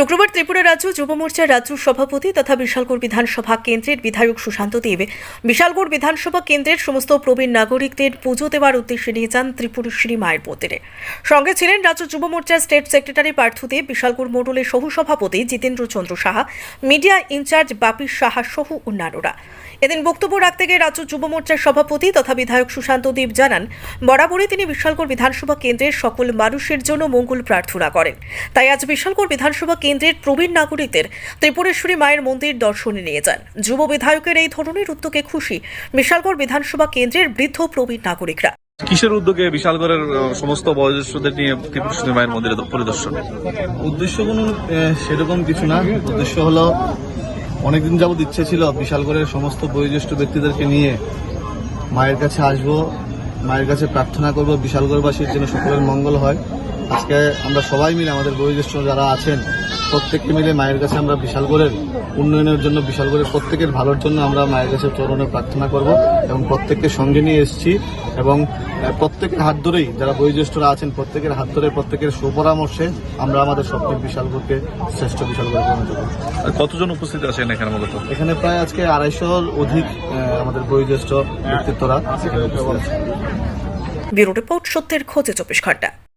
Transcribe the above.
শুক্রবার ত্রিপুরা রাজ্য যুব মোর্চার রাজ্য সভাপতি তথা বিশালগড় বিধানসভা কেন্দ্রের বিধায়ক সুশান্ত দেব বিশালগড় বিধানসভা কেন্দ্রের সমস্ত প্রবীণ নাগরিকদের পুজো দেওয়ার উদ্দেশ্যে নিয়ে যান ত্রিপুরেশ্বরী মায়ের মন্দিরে। সঙ্গে ছিলেন রাজ্য যুব মোর্চার স্টেট সেক্রেটারি পার্থদেব বিশালগড় মণ্ডলের সহ সভাপতি Jitendra Chandra Saha, media in charge Bapi Saha সহ অন্যান্যরা। এদিন বক্তব্য রাখতে গিয়ে রাজ্য যুব মোর্চার সভাপতি তথা বিধায়ক সুশান্ত দেব জানান, বরাবরই তিনি বিশালগড় বিধানসভা কেন্দ্রের সকল মানুষের জন্য মঙ্গল প্রার্থনা করেন। তাই আজ বিশালগড় বিধানসভা কেন্দ্রের প্রবীণ নাগরিকদের ত্রিপুরেশ্বরী মায়ের মন্দির দর্শনে নিয়ে যান। যুব বিধায়কের এই ধরনের উদ্যোগে খুশি বিশালগড় বিধানসভা কেন্দ্রের বৃদ্ধ প্রবীণ নাগরিকরা। কিসের উদ্যোগে বিশালগড়ের সমস্ত বয়োজ্যেষ্ঠদের নিয়ে ত্রিপুরেশ্বরী মায়ের মন্দিরে পরিদর্শন? উদ্দেশ্য কোনো সেরকম কিছু না। উদ্দেশ্য হলো অনেকদিন যাবৎ ইচ্ছে ছিল বিশালগড়ের সমস্ত বয়োজ্যেষ্ঠ ব্যক্তিদেরকে নিয়ে মায়ের কাছে আসব মায়ের কাছে প্রার্থনা করব বিশালগড়বাসীর যেন সকলের মঙ্গল হয়। আজকে আমরা সবাই মিলে আমাদের বয়োজ্যেষ্ঠ যারা আছেন প্রত্যেকে মিলে মায়ের কাছে আমরা বিশাল বিশালগড়ের উন্নয়নের জন্য বিশাল বিশালগড়ের প্রত্যেকের ভালোর জন্য আমরা মায়ের কাছে চরণে প্রার্থনা করব এবং প্রত্যেককে সঙ্গে নিয়ে এসেছি এবং প্রত্যেকের হাত ধরেই যারা বয়োজ্যেষ্ঠরা আছেন প্রত্যেকের হাত ধরে প্রত্যেকের সুপরামর্শে আমরা আমাদের স্বপ্নের বিশালগড়কে শ্রেষ্ঠ বিশালগড়ে পরিণত করব আর কতজন উপস্থিত আছেন এখানে মূলত? এখানে প্রায় আজকে আড়াইশোর অধিক আমাদের বয়োজ্যেষ্ঠ ব্যক্তিত্বরা এখানে উপস্থিত আছে ব্যুরো রিপোর্ট সত্যের খোঁজে চব্বিশ ঘণ্টা।